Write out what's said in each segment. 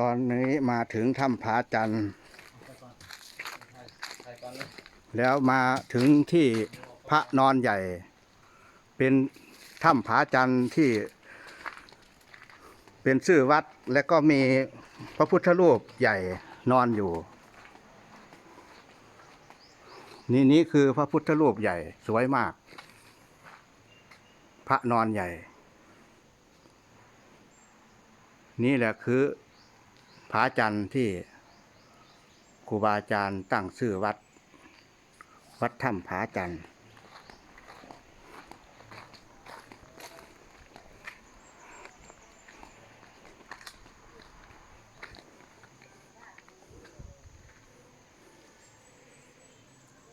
ตอนนี้มาถึงถ้ำผาจันทร์แล้วมาถึงที่พระนอนใหญ่ เป็นถ้ำผาจันทร์ที่ เป็นชื่อวัดและก็มีพระพุทธรูปใหญ่นอนอยู่ นี่นี่คือพระพุทธรูปใหญ่สวยมาก พระนอนใหญ่ นี่แหละคือ ผาจันทร์ที่ครูบาอาจารย์ตั้งชื่อวัด วัดถ้ำผาจันทร์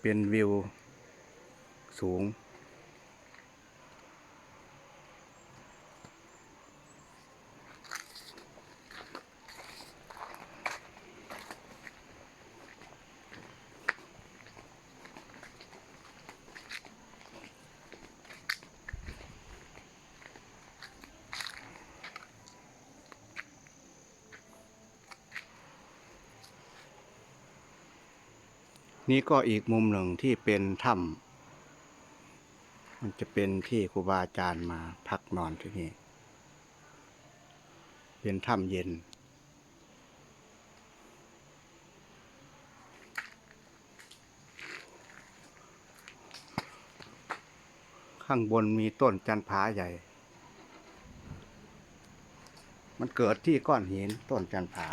เป็นวิวสูง นี่ก็อีกมุมหนึ่งที่เป็นถ้ำมันจะเป็นที่ครูบาอาจารย์มาพักนอนที่นี่ เป็นถ้ำเย็น ข้างบนมีต้นจันผาใหญ่ มันเกิดที่ก้อนหินต้นจันผา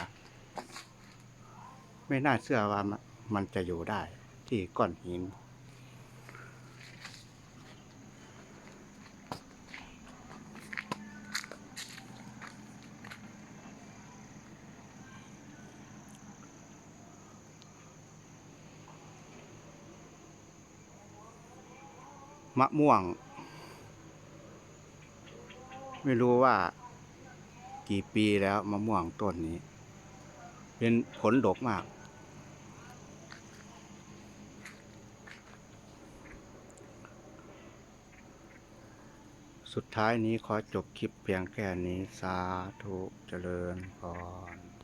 ไม่น่าเชื่อว่ามัน มันจะอยู่ได้ที่ก้อนหิน มะม่วง ไม่รู้ว่ากี่ปีแล้วมะม่วงต้นนี้ เป็นผลดกมาก สุดท้ายนี้ขอจบคลิปเพียงแค่นี้สาธุเจริญพร